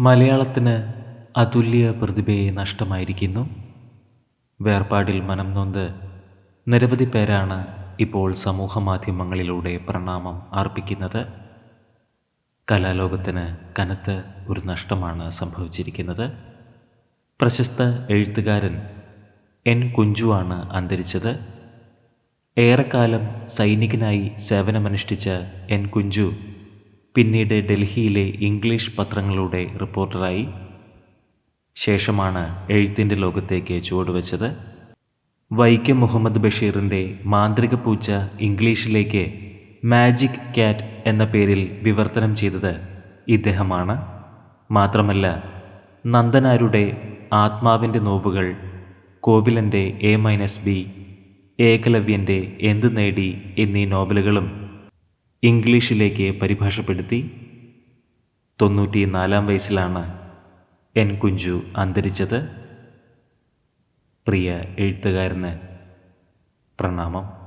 മലയാളത്തിന് അതുല്യ പ്രതിഭയെ നഷ്ടമായിരിക്കുന്നു. വേർപാടിൽ മനം നൊന്ത് നിരവധി പേരാണ് ഇപ്പോൾ സമൂഹ മാധ്യമങ്ങളിലൂടെ പ്രണാമം അർപ്പിക്കുന്നത്. കലാലോകത്തിന് കനത്ത ഒരു നഷ്ടമാണ് സംഭവിച്ചിരിക്കുന്നത്. പ്രശസ്ത എഴുത്തുകാരൻ എൻ കുഞ്ചുവാണ് അന്തരിച്ചത്. ഏറെക്കാലം സൈനികനായി സേവനമനുഷ്ഠിച്ച എൻ കുഞ്ചു പിന്നീട് ഡൽഹിയിലെ ഇംഗ്ലീഷ് പത്രങ്ങളുടെ റിപ്പോർട്ടറായി ശേഷമാണ് എഴുത്തിന്റെ ലോകത്തേക്ക് ചുവടുവെച്ചത്. വൈക്കം മുഹമ്മദ് ബഷീറിന്റെ മാന്ത്രിക പൂച്ച ഇംഗ്ലീഷിലേക്ക് മാജിക് ക്യാറ്റ് എന്ന പേരിൽ വിവർത്തനം ചെയ്തത് ഇദ്ദേഹമാണ്. മാത്രമല്ല നന്ദനാരുടെ ആത്മാവിന്റെ നോവുകൾ കോവിലന്റെ എ മൈനസ് ബി ഏകലവ്യന്റെ എന്ത് നേടി എന്നീ നോവലുകളും ഇംഗ്ലീഷിലേക്ക് പരിഭാഷപ്പെടുത്തി തൊണ്ണൂറ്റി നാലാം വയസ്സിലാണ് എൻ കുഞ്ചു അന്തരിച്ചത്. പ്രിയ എഴുത്തുകാരന് പ്രണാമം.